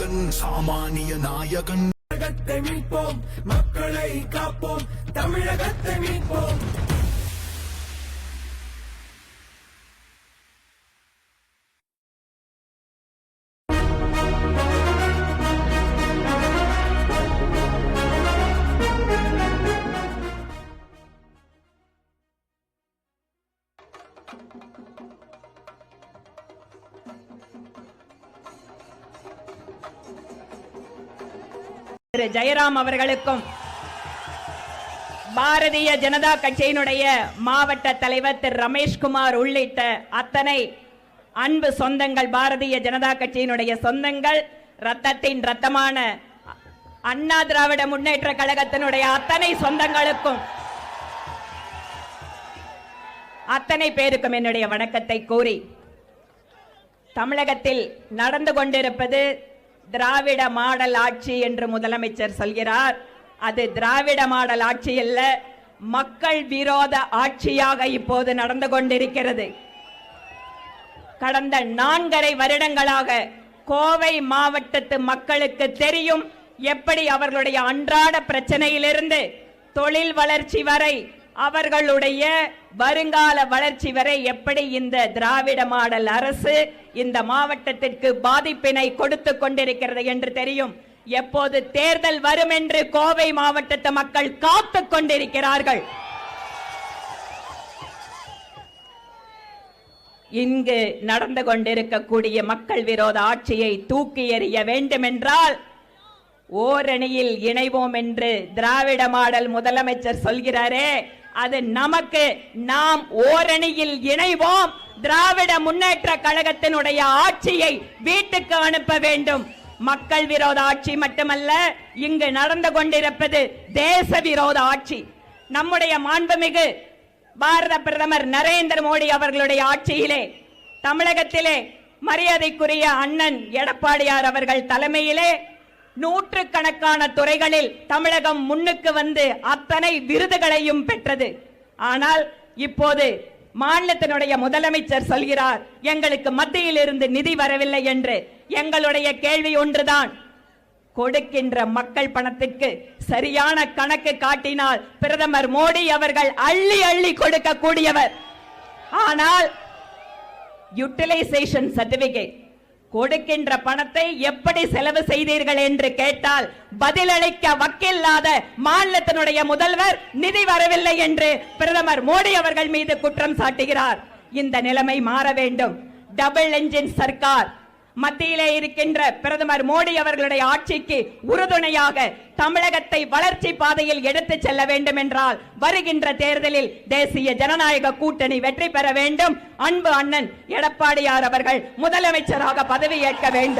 நாயகன் சாமானிய நாயகன். தமிழகத்தை மீட்போம் மக்களை காப்போம் தமிழகத்தை மீட்போம். திரு ஜெயராம் அவர்களுக்கும் பாரதிய ஜனதா கட்சியினுடைய மாவட்ட தலைவர் திரு ரமேஷ்குமார் உள்ளிட்ட அத்தனை அன்பு சொந்தங்கள் பாரதிய ஜனதா கட்சியினுடைய சொந்தங்கள் ரத்தத்தின் ரத்தமான அண்ணா திராவிட முன்னேற்ற கழகத்தினுடைய அத்தனை சொந்தங்களுக்கும் அத்தனை பேருக்கும் என்னுடைய வணக்கத்தை கூறி தமிழகத்தில் நடந்து கொண்டிருப்பது திராவிட மாடல் ஆட்சி என்று முதலமைச்சர் சொல்கிறார். அது திராவிட மாடல் ஆட்சி அல்ல மக்கள் விரோத ஆட்சியாக இப்போது நடந்து கொண்டிருக்கிறது. கடந்த நான்கரை வருடங்களாக கோவை மாவட்டத்து மக்களுக்கு தெரியும் எப்படி அவர்களுடைய அன்றாட பிரச்சனையிலிருந்து தொழில் வளர்ச்சி வரை அவர்களுடைய வருங்கால வளர்ச்சி வரை எப்படி இந்த திராவிட மாடல் அரசு இந்த மாவட்டத்திற்கு பாதிப்பினை கொடுத்து கொண்டிருக்கிறது என்று தெரியும். எப்போது தேர்தல் வரும் என்று கோவை மாவட்டத்து மக்கள் காத்து கொண்டிருக்கிறார்கள். இங்கு நடந்து கொண்டிருக்கக்கூடிய மக்கள் விரோத ஆட்சியை தூக்கி எறிய வேண்டுமென்றால் ஓரணியில் இணைவோம் என்று திராவிட மாடல் முதலமைச்சர் சொல்கிறாரே அது நமக்கு நாம் ஓரணியில் இணைவோம். திராவிட முன்னேற்ற கழகத்தினுடைய ஆட்சியை வீட்டுக்கு அனுப்ப வேண்டும். மக்கள் விரோத ஆட்சி மட்டுமல்ல இங்கு நடந்து கொண்டிருப்பது தேச விரோத ஆட்சி. நம்முடைய மாண்புமிகு பாரத பிரதமர் நரேந்திர மோடி அவர்களுடைய ஆட்சியிலே தமிழகத்திலே மரியாதைக்குரிய அண்ணன் எடப்பாடியார் அவர்கள் தலைமையிலே நூற்று கணக்கான துறைகளில் தமிழகம் முன்னுக்கு வந்து அத்தனை விருதுகளையும் பெற்றது. ஆனால் இப்போது மாநிலத்தினுடைய முதலமைச்சர் சொல்கிறார் எங்களுக்கு மத்தியில் இருந்து நிதி வரவில்லை என்று. எங்களுடைய கேள்வி ஒன்றுதான். கொடுக்கின்ற மக்கள் பணத்திற்கு சரியான கணக்கு காட்டினால் பிரதமர் மோடி அவர்கள் அள்ளி அள்ளி கொடுக்கக்கூடியவர். ஆனால் யூட்டிலைசேஷன் சர்டிபிகேட் கொடுக்கின்ற பணத்தை எப்படி செலவு செய்தீர்கள் என்று கேட்டால் பதிலளிக்க வக்கில்லாத மாநிலத்தினுடைய முதல்வர் நிதி வரவில்லை என்று பிரதமர் மோடி அவர்கள் மீது குற்றம் சாட்டுகிறார். இந்த நிலைமை மாற வேண்டும். டபுள் என்ஜின் சர்க்கார் மத்தியிலே இருக்கின்ற பிரதமர் மோடி அவர்களுடைய ஆட்சிக்கு உறுதுணையாக தமிழகத்தை வளர்ச்சி பாதையில் எடுத்து செல்ல வேண்டும் என்றால் வருகின்ற தேர்தலில் தேசிய ஜனநாயக கூட்டணி வெற்றி பெற வேண்டும். அன்பு அண்ணன் எடப்பாடியார் அவர்கள் முதலமைச்சராக பதவியேற்க வேண்டும்.